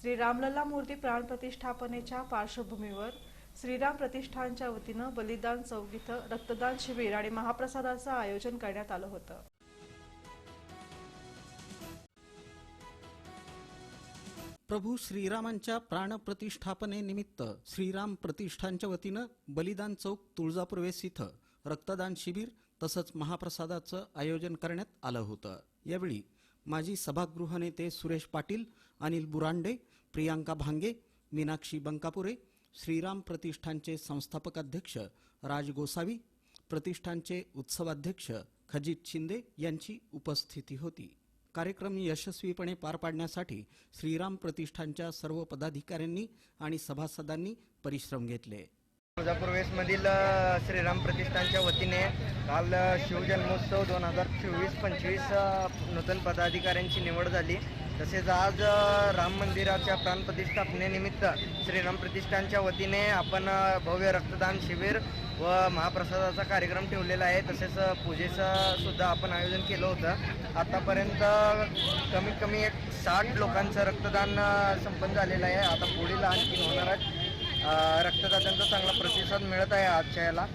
श्री रामलल्ला मूर्ती प्राण प्रतिष्ठापनेच्या पार्श्वभूमीवर श्रीराम प्रतिष्ठानच्या वतीनं बलिदान चौक इथं रक्तदान शिबिर आणि महाप्रसादाचं आयोजन करण्यात आलं होतं. प्रभू श्रीरामांच्या प्राणप्रतिष्ठापनेनिमित्त श्रीराम प्रतिष्ठानच्या वतीनं बलिदान चौक तुळजापूर वेस इथं रक्तदान शिबिर तसंच महाप्रसादाचं आयोजन करण्यात आलं होतं. यावेळी माजी सभागृह नेते सुरेश पाटील अनिल बुरांडे प्रियांका भांगे मीनाक्षी बंकापुरे श्रीराम प्रतिष्ठानचे संस्थापक अध्यक्ष राज गोसावी प्रतिष्ठानचे उत्सवाध्यक्ष खजित शिंदे यांची उपस्थिती होती. कार्यक्रम यशस्वीपणे पार पाडण्यासाठी श्रीराम प्रतिष्ठानच्या सर्व पदाधिकाऱ्यांनी आणि सभासदांनी परिश्रम घेतले. तुळजापूर वेस्टमधील श्रीराम प्रतिष्ठानच्या वतीने काल शिवजन्मोत्सव दोन हजार चोवीस पंचवीस नूतन पदाधिकाऱ्यांची निवड झाली. तसेच आज राम मंदिराच्या प्राणप्रतिष्ठापनेनिमित्त श्रीराम प्रतिष्ठानच्या वतीने आपण भव्य रक्तदान शिबिर व महाप्रसादाचा कार्यक्रम ठेवलेला आहे. तसेच पूजेचं सुद्धा आपण आयोजन केलं होतं. आतापर्यंत कमीत कमी एक साठ लोकांचं रक्तदान संपन्न झालेलं आहे. आता पुढील आणखी होणार आहे. रक्तदात्यांचा चांगला प्रतिसाद मिळत आहे आजच्या याला.